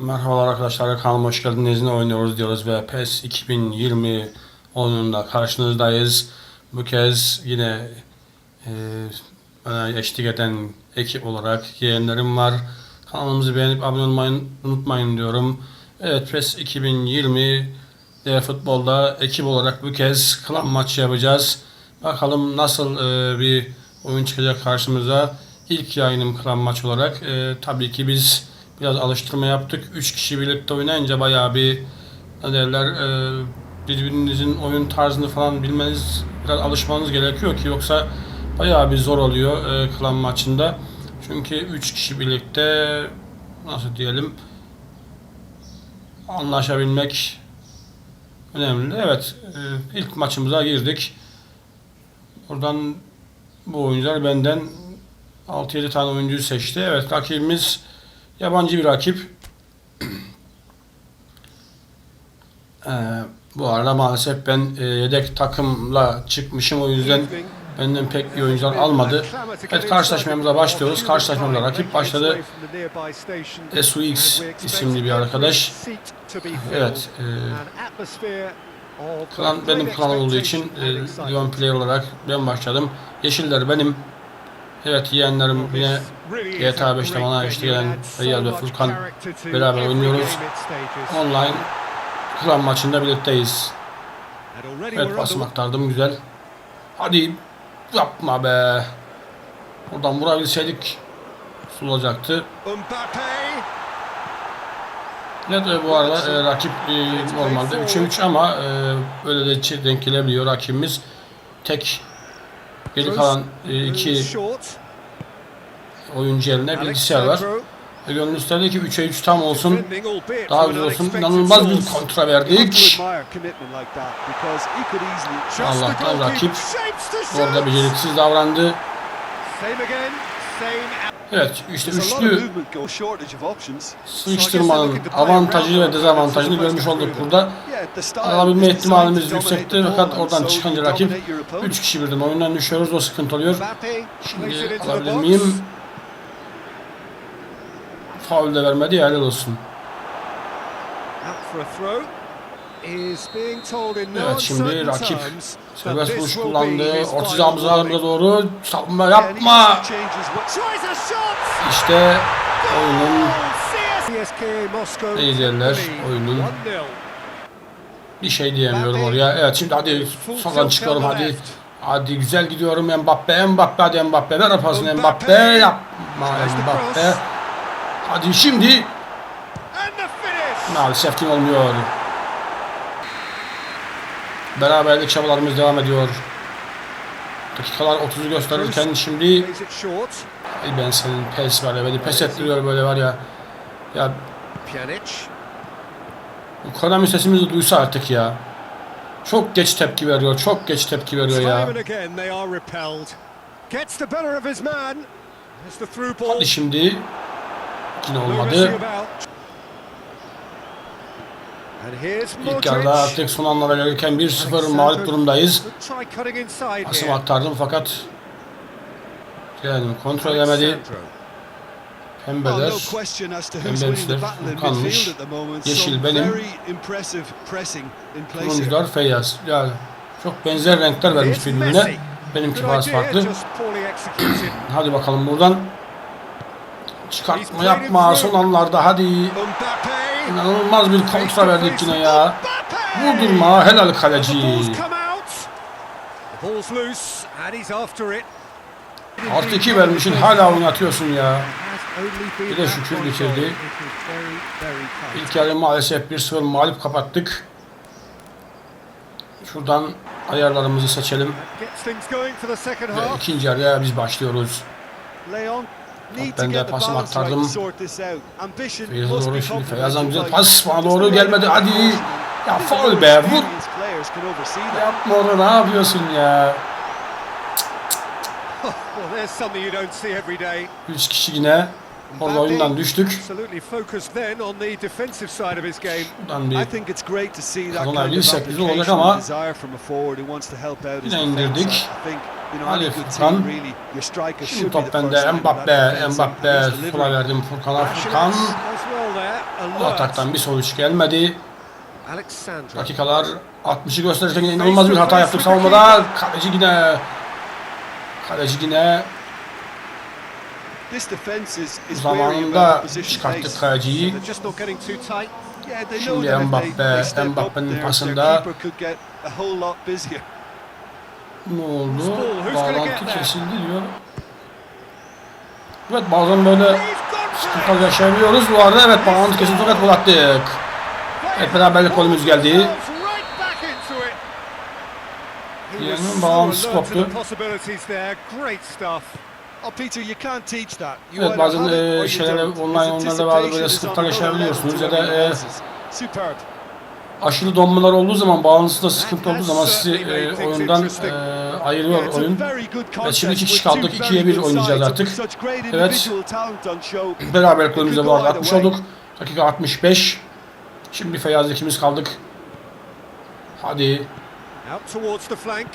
Merhabalar arkadaşlar kanalıma hoş geldiniz. Ne oynuyoruz diyoruz ve PES 2020 oyununda karşınızdayız. Bu kez yine e, bana eşlik eden ekip olarak yeğenlerim var. Kanalımızı beğenip abone olmayı unutmayın diyorum. Evet PES 2020 de futbolda ekip olarak bu kez klan maçı yapacağız. Bakalım nasıl e, bir oyun çıkacak karşımıza. İlk yayınım klan maç olarak. E, tabii ki biz biraz alıştırma yaptık. 3 kişi birlikte oynayınca bayağı bir ne derler e, birbirinizin oyun tarzını falan bilmeniz biraz alışmanız gerekiyor ki yoksa bayağı bir zor oluyor e, klan maçında. Çünkü 3 kişi birlikte nasıl diyelim anlaşabilmek önemli. Evet, e, ilk maçımıza girdik. Buradan bu oyuncular benden 6-7 tane oyuncuyu seçti. Evet, rakibimiz yabancı bir rakip. Ee, bu arada maalesef ben e, yedek takımla çıkmışım o yüzden benden pek iyi oyuncular almadı. Evet karşılaşmamıza başlıyoruz. Karşılaşmamıza rakip başladı. SUX isimli bir arkadaş. Evet. E, klan, benim klanım olduğu için e, Leon Player olarak ben başladım. Yeşiller benim. Evet yeğenlerim yine GTA 5'te bana eşlik eden Real ve Furkan beraber oynuyoruz. Online klan maçında birlikteyiz. Evet basım aktardım güzel. Hadi yapma be. Oradan vurabilseydik olacaktı. Evet bu arada e, rakip e, normalde 3'e 3 ama e, öyle de denk gelebiliyor rakibimiz. Tek geri kalan e, iki oyuncu eline bilgisayar var. E, gönül isterdi ki 3'e 3 tam olsun. Daha güzel olsun. İnanılmaz bir kontra verdik. Allah'tan rakip orada beceriksiz davrandı. Evet işte üçlü sıkıştırmanın avantajı ve dezavantajını görmüş olduk burada. Alabilme ihtimalimiz yüksekti fakat oradan çıkınca rakip 3 kişi birden oyundan düşüyoruz o sıkıntı oluyor. Şimdi alabilir miyim? Faul de vermedi ya helal olsun. Evet şimdi rakip Serbest vuruş kullandı. Orta sahamıza doğru savunma yapma. İşte oyunun izleyenler oyunun bir şey diyemiyorum oraya. Evet şimdi hadi soldan çıkıyorum hadi. Hadi güzel gidiyorum Mbappe Mbappe hadi Mbappe ver pasını Mbappe yapma Mbappe. Hadi şimdi maalesef kim olmuyor. Beraberlik çabalarımız devam ediyor. Dakikalar 30'u gösterirken şimdi ben senin pes var ya beni pes ettiriyor böyle var ya. Ya bu Konami sesimizi duysa artık ya. Çok geç tepki veriyor. Çok geç tepki veriyor ya. Hadi şimdi. Yine olmadı. İlk yarıda artık son anlara gelirken 1-0 mağlup durumdayız. Asım aktardım fakat yani kontrol edemedi. Pembeler, pembemsiler kanmış. Yeşil benim. Turuncular Feyyaz. Yani çok benzer renkler vermiş birbirine. Benimki biraz farklı. Hadi bakalım buradan. Çıkartma yapma son anlarda hadi. İnanılmaz bir kontra verdik yine ya. Vurdurma helal kaleci. Artı 2 vermişsin hala oynatıyorsun ya. Bir de şükür bitirdi. İlk yarı maalesef 1-0 mağlup kapattık. Şuradan ayarlarımızı seçelim. Ve ikinci yarıya biz başlıyoruz. Ben de pasımı aktardım. Feyyaz'a doğru şimdi Feyyaz'dan güzel pas bana doğru gelmedi hadi. Ya faul be vur. Yapma onu ne yapıyorsun ya. Üç kişi yine. Orada oyundan düştük. Buradan bir kazanabilirsek güzel olacak ama yine indirdik. Hadi Furkan. Şimdi top bende. Mbappe, Mbappe. Sola verdim Furkan'a. Furkan. alert. Ataktan bir sonuç gelmedi. Dakikalar 60'ı gösterirken inanılmaz bir hata yaptık savunmada. Kaleci yine Kaleci yine This defense is, is zamanında çıkarttık kaleciyi. Şimdi Mbappe, Mbappe'nin pasında- Ne oldu? Bağlantı kesildi diyor. Evet bazen böyle sıkıntılar yaşayabiliyoruz. Bu arada evet bağlantı kesildi fakat gol attık. Evet beraberlik golümüz geldi. Diğerinin bağlantısı koptu. Peter, you can't teach that. You Evet, bazen, e, şeylere, online His oyunlarda bazı böyle sıkıntılar yaşayabiliyorsunuz ya da, e. Aşırı donmalar olduğu zaman, bağlantısında sıkıntı olduğu zaman sizi e, oyundan e, ayırıyor oyun. Evet, şimdi iki kişi kaldık. İkiye bir oynayacağız artık. Evet. Beraberlik golümüzde bu arada atmış olduk. Dakika 65. Şimdi Feyyaz ikimiz kaldık. Hadi. Out towards the flank.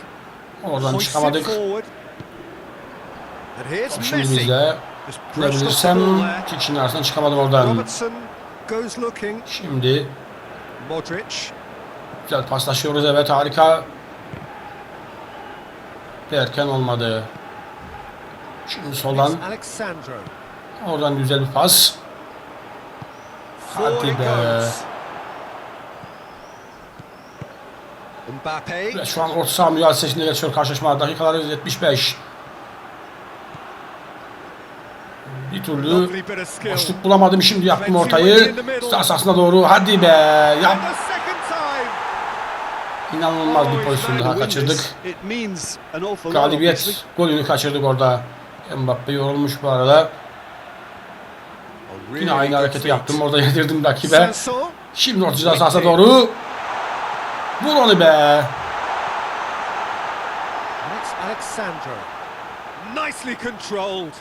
Oradan çıkamadık. Şimdi bizde bulabilirsem kişinin arasından çıkamadım oradan. Şimdi Modric. güzel paslaşıyoruz evet harika. Derken olmadı. Şimdi soldan oradan güzel bir pas. Hadi be. goes. Mbappe. Ve şu an orta saha mücadelesinde geçiyor karşılaşma. Dakikalar 75. Bir türlü boşluk bulamadım. Şimdi yaptım ortayı. Sağ sahasına doğru. Hadi be. Yap. İnanılmaz Oh, bir he's pozisyon daha kaçırdık. Galibiyet golünü kaçırdık orada. Mbappe yorulmuş bu arada. Yine aynı hareketi yaptım. Orada yedirdim rakibe. Şimdi orta sahasına doğru. Vur onu be. Alex Alexandro. Nicely controlled.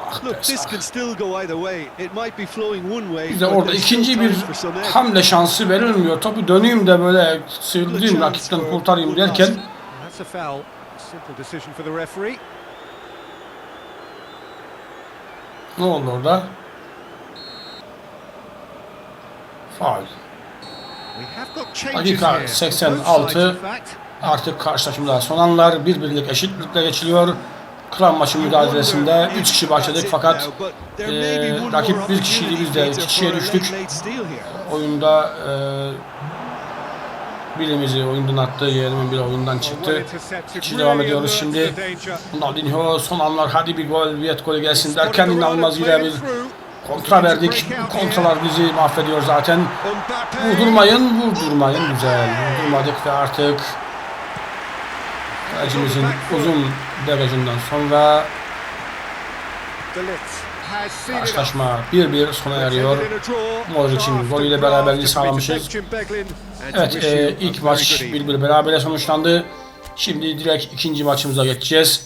Ah Look, this can still go either way. It might be flowing one way. Bize orada ikinci bir hamle şansı verilmiyor. Topu döneyim de böyle sıyrılayım rakipten kurtarayım derken. That's a foul. Simple decision for the referee. ne oldu orada? Faul. Dakika here. 86. Both sides, in fact. Artık karşılaşmada son anlar bir birlik eşitlikle geçiliyor. Klan maçı mücadelesinde 3 kişi başladık fakat one rakip more bir kişiydi, biz de opportunity, iki kişiye düştük. oyunda e, birimizi oyundan attı, yeğenimin biri oyundan çıktı. Kişi devam ediyoruz şimdi. Ronaldinho son anlar hadi bir gol, bir gol gelsin derken inanılmaz yine bir kontra verdik. Kontralar bizi mahvediyor zaten. Vurdurmayın, vurdurmayın. Güzel. Vurdurmadık ve artık kalecimizin uzun degajından sonra karşılaşma 1-1 sona eriyor. Modric'in golüyle beraberliği sağlamışız. Evet, e, ilk maç 1-1 berabere sonuçlandı. Şimdi direkt ikinci maçımıza geçeceğiz.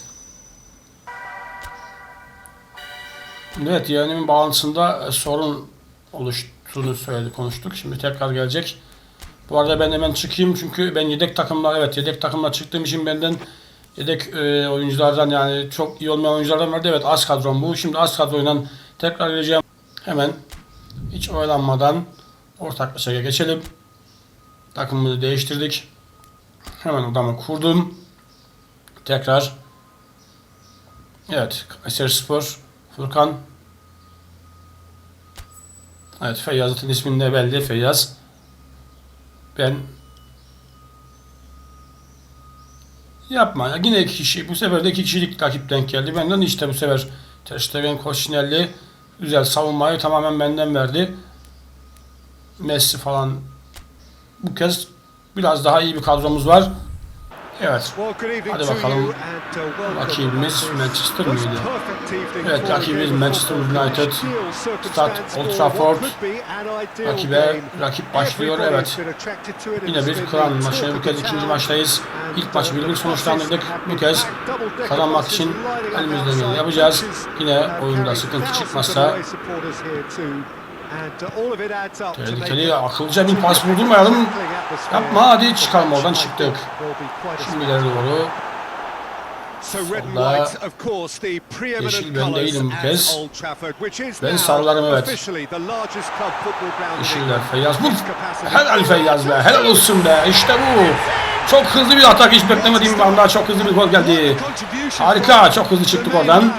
Evet, yeğenimin bağlantısında e, sorun oluştuğunu söyledi, konuştuk. Şimdi tekrar gelecek. Bu arada ben hemen çıkayım çünkü ben yedek takımla, evet yedek takımla çıktığım için benden yedek e, oyunculardan yani çok iyi olmayan oyunculardan vardı. Evet az kadrom bu. Şimdi az kadroyla tekrar geleceğim. Hemen hiç oyalanmadan ortaklaşa geçelim. Takımımızı değiştirdik. Hemen odamı kurdum. Tekrar. Evet. Kayseri Spor. Furkan. Evet Feyyaz'ın ismini de belli. Feyyaz. Ben Yapma ya. Yine iki kişi. Bu sefer de iki kişilik rakip denk geldi. Benden işte bu sefer Ter Stegen, Koşinelli güzel savunmayı tamamen benden verdi. Messi falan bu kez biraz daha iyi bir kadromuz var. Evet. Hadi bakalım. Rakibimiz Manchester mıydı? Evet, rakibimiz Manchester United. Stad Old Trafford. Rakibe, rakip başlıyor. Evet. Yine bir klan maçı. Bu kez ikinci maçtayız. İlk maçı bir bir sonuçlandırdık. Bu kez kazanmak için elimizden geleni yapacağız. Yine oyunda sıkıntı çıkmazsa tehlikeli akıllıca bir pas vurdurmayalım. Yapma hadi çıkalım oradan çıktık. Şimdi ileri doğru. So red and Solda white, of course, the preeminent yeşil ben değilim bu kez. Ben sarılarım, evet. Yeşiller. Feyyaz. Capacity- Helal Feyyaz be. Helal olsun be. İşte bu. Çok hızlı bir atak. Hiç beklemediğim bir anda çok hızlı bir gol geldi. Harika. Çok hızlı çıktık oradan.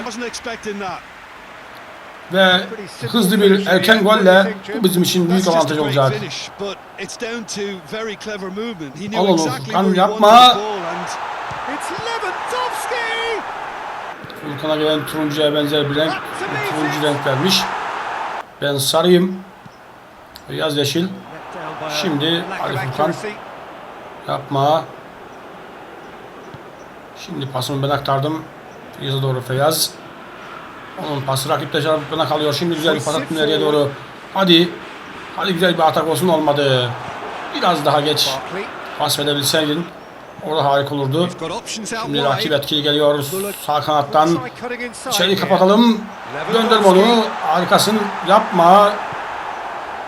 Ve hızlı bir erken golle bu bizim için büyük avantaj olacak. Alalım. Kan yapma. Furkan'a gelen turuncuya benzer bir renk. Turuncu renk vermiş. Ben sarıyım. Beyaz yeşil. Şimdi Ali Furkan. Yapma. Şimdi pasımı ben aktardım. Feyyaz'a doğru Feyyaz. Onun pası rakipte bana kalıyor. Şimdi güzel bir pas attım nereye doğru. Hadi. Hadi güzel bir atak olsun olmadı. Biraz daha geç pas verebilseydin. Orada harika olurdu. Şimdi rakip etkili geliyor. Sağ kanattan. İçeri kapatalım. Döndürme onu. Harikasın. Yapma.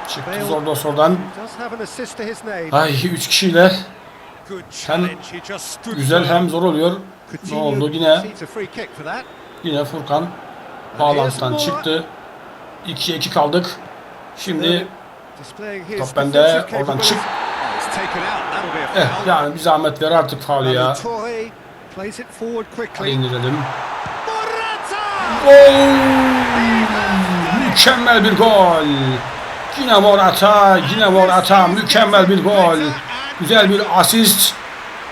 Çıktı zor da oradan. Ay 3 kişiyle hem güzel hem zor oluyor. Ne oldu yine? Yine Furkan bağlantıdan çıktı. 2'ye 2 kaldık. Şimdi top bende. Oradan çık. Oh, Eh yani bir zahmet ver artık faulü ya. Hadi indirelim. Oo! Mükemmel bir gol. Yine Morata, yine Morata. Mükemmel bir gol. Güzel bir asist.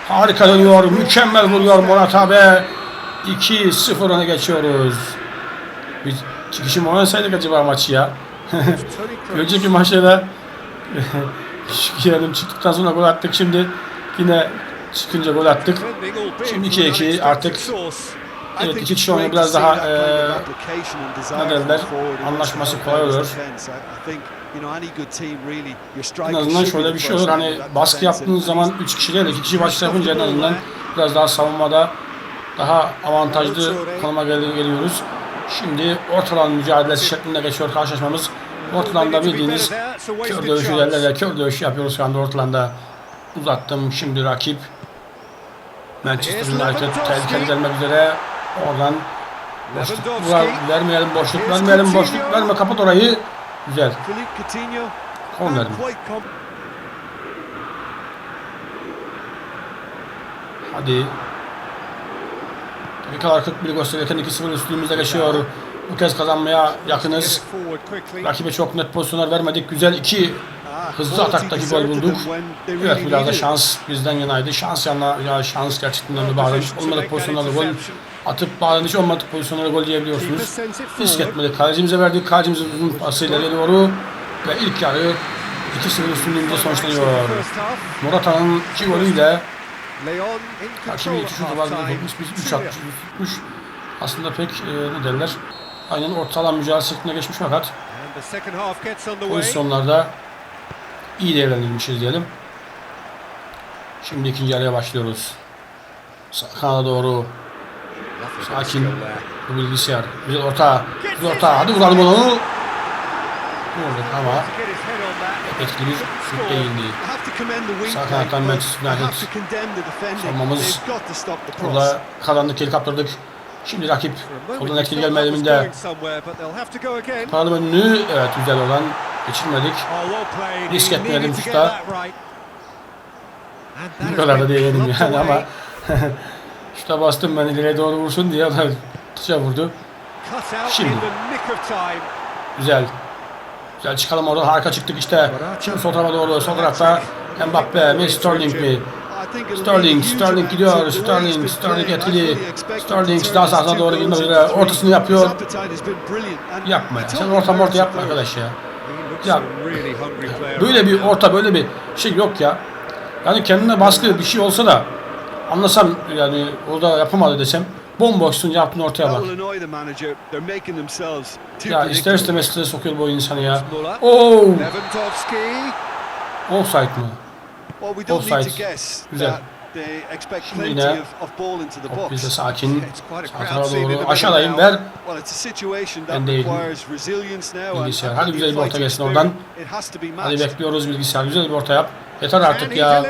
Harika dönüyor. Mükemmel vuruyor Morata ve 2-0 öne geçiyoruz. İki kişi mi oynasaydık acaba maçı ya? Önceki maçta da çıktıktan sonra gol attık. Şimdi yine çıkınca gol attık. Şimdi from an 2-2 unexpected artık. Evet, iki kişi great Biraz daha, desire ne derler, anlaşması kolay olur. En azından şöyle bir şey olur. Hani baskı yaptığınız zaman 3 kişi değil 2 kişi başta yapınca en azından biraz daha savunmada daha avantajlı konuma gel- geliyoruz. Şimdi ortalan mücadelesi şeklinde geçiyor karşılaşmamız. Ortalanda bildiğiniz kör dövüşü derler ya kör dövüşü yapıyoruz şu anda ortalanda. Uzattım şimdi rakip. Manchester United tehlikeli gelmek üzere. Oradan boşluk vermeyelim boşluk vermeyelim boşluk verme kapat orayı. Güzel. Quite com- Hadi. Dakikalar 41 gösterirken 2-0 üstünlüğümüzde geçiyor. Bu kez kazanmaya yakınız. Rakibe çok net pozisyonlar vermedik. Güzel iki hızlı ataktaki gol bulduk. Evet biraz da şans bizden yanaydı. Şans yana ya şans gerçekten Well bazen. Olmadık pozisyonlarda gol atıp bazen hiç olmadık pozisyonlara gol diyebiliyorsunuz. Risk etmedik. Kalecimize verdik. Kalecimizin uzun pası ileriye doğru. Ve ilk yarı 2-0 üstünlüğümüzde sonuçlanıyor. Morata'nın iki golüyle Leon iki at şutu var, half-time. biz biz üç Two atmış, tutmuş. Aslında pek e, ne derler, aynen orta alan mücadelesi şeklinde geçmiş fakat pozisyonlarda iyi değerlendirilmişiz diyelim. Şimdi ikinci yarıya başlıyoruz. Kanada doğru sakin bu bilgisayar. Güzel orta, güzel orta. Hadi vuralım onu. Vurduk ama etkili bir şut değildi. Sağ kanattan Manchester United savunmamız Burada kazandık, geri. Şimdi rakip oradan etkili gelme eliminde. Paralım önünü, evet güzel olan geçirmedik. Risk etmeyelim şuta. Bu kadar da diyemedim yani ama şuta bastım ben ileriye doğru vursun diye o da dışa vurdu. Şimdi. Güzel. Güzel çıkalım oradan harika çıktık işte. Sol tarafa doğru sol tarafta Mbappe mi Sterling mi? Sterling, Sterling gidiyor. Sterling, Sterling etkili. Sterling daha sahasına doğru gitmek üzere. Ortasını yapıyor. Yapma ya. Sen orta orta yapma arkadaş ya. Ya, Böyle bir orta böyle bir şey yok ya. Yani kendine baskı bir şey olsa da anlasam yani orada yapamadı desem bomboşsun yaptın ortaya bak. Ya ister istemez strese sokuyor bu insanı ya. Lewandowski. Offside mı? Offside. Güzel. Şimdi yine top box. bizde sakin. It's quite a Sağ crowd tarafa scene in the doğru. Aşağıdayım ver. Ben değilim. Bilgisayar. Hadi güzel bir orta gelsin oradan. Hadi bekliyoruz bilgisayar. Güzel bir orta yap. Yeter artık ya.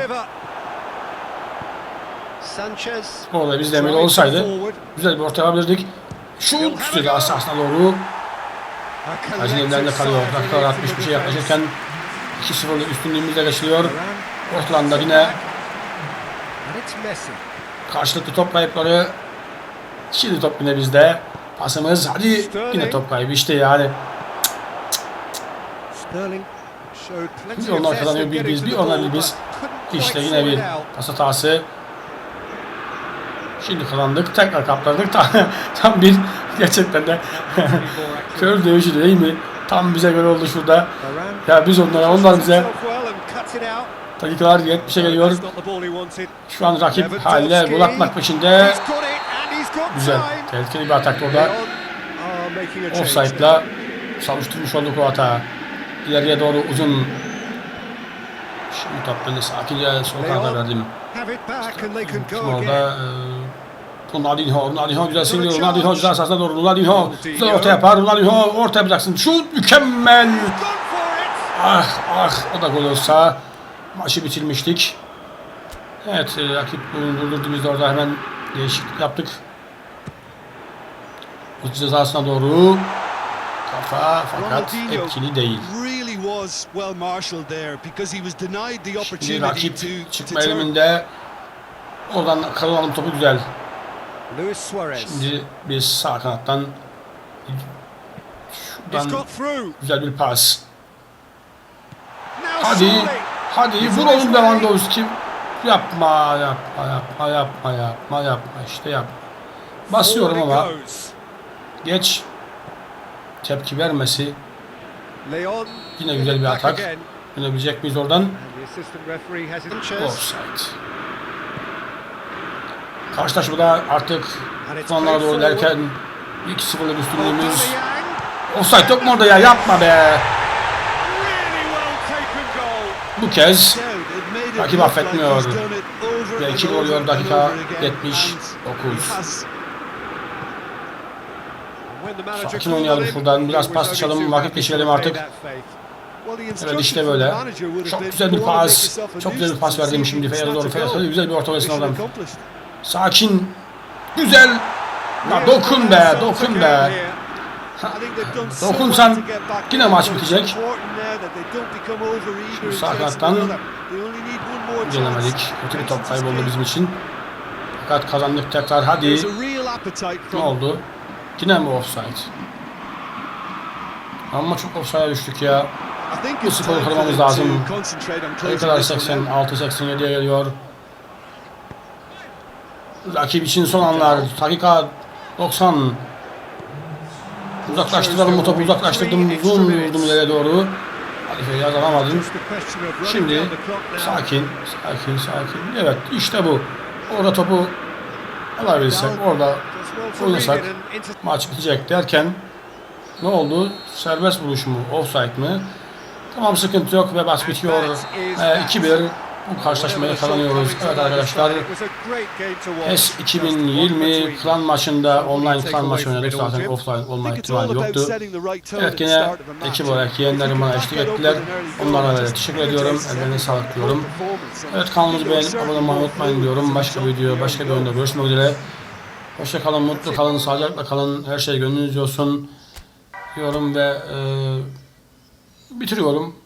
Orada biz demir olsaydı güzel bir orta yapabilirdik. Şut istedi asasına doğru. Hacı'nın ellerinde kalıyor. Dakikalar 60 bir şey yaklaşırken 2-0'lık üstünlüğümüzle geçiliyor. Ortalarında yine karşılıklı top kayıpları. Şimdi top yine bizde. Pasımız hadi yine top kaybı işte yani. Bir onlar kazanıyor bir biz bir onlar bir biz. İşte yine bir pas hatası. Şimdi kazandık. Tekrar kaptırdık. Tam, tam bir gerçekten de kör dövüşü değil mi? Tam bize göre oldu şurada. Ya biz onlara onlar bize dakikalar 70'e geliyor. Şu an rakip haline gol atmak peşinde. Güzel. Tehlikeli bir atak orada. Offside'la savuşturmuş olduk o hatağı. İleriye doğru uzun. Şimdi top böyle sakince sol kanada verdim. Kim orada? again. Ronaldinho, Ronaldinho güzel siliyor. Ronaldinho güzel sahasına doğru. Ronaldinho güzel orta yapar. Ronaldinho orta yapacaksın. Şut mükemmel. Ah ah o da gol olsa maçı bitirmiştik. Evet e, rakip bunu durdurdu biz de orada hemen değişiklik yaptık. Bu cezasına doğru kafa fakat etkili değil. Şimdi rakip çıkma eliminde. Oradan kazanalım topu güzel. Luis Suarez. Şimdi biz sağ kanattan şuradan güzel bir pas. Hadi. Hadi vur oğlum Lewandowski. Yapma, yapma, yapma, yapma, yapma, yapma. işte yap. Basıyorum ama geç tepki vermesi. Yine güzel bir atak. Dönebilecek miyiz oradan? Offside. Karşılaşmada artık sonlara doğru derken 2-0'lık üstünlüğümüz. Offside yok mu orada ya? Yapma be. Bu kez Rakip affetmiyor. Ve and iki gol over oluyor dakika over again. 79. And he has When the manager Sakin oynayalım şuradan. Biraz pas too vakit geçirelim artık. Evet işte böyle. Çok güzel bir "Go on and make pas. Çok güzel bir pas verdim şimdi. Fener'e doğru. Fener'e goal." güzel bir orta oradan. Sakin. Güzel. Ya dokun be, dokun be. Dokunsan yine in, maç bitecek. Şimdi chance. Gelemedik. Kötü bir top kayboldu bizim için. Fakat kazandık tekrar. Hadi. Ne oldu? Yine mi offside? Ama çok offside'a düştük ya. Bu skoru kırmamız lazım. Ne kadar this one out. 86-87'ye geliyor. Rakip için son anlar. Dakika 90. Uzaklaştıralım bu topu. Uzaklaştırdım. Uzun vurdum ileriye doğru. Of running Şimdi sakin, sakin, sakin. Evet işte bu. Orada topu alabilsek, orada oynasak maç bitecek derken ne oldu? Serbest vuruş mu? Offside mi? Tamam sıkıntı yok ve maç bitiyor. Ee, 2-1 bu karşılaşmayı kazanıyoruz. Evet arkadaşlar. PES Just one 2020 between. klan maçında online klan maçı oynadık zaten offline olma ihtimali yoktu. Evet match. ekip olarak yeğenlerim bana eşlik ettiler. Onlara da teşekkür ediyorum. Ellerine sağlık diyorum. Evet kanalımızı beğenip abone olmayı unutmayın diyorum. Başka bir video, başka bir oyunda görüşmek üzere. Hoşça kalın, mutlu kalın, sağlıcakla kalın. Her şey gönlünüzce olsun diyorum ve e, bitiriyorum.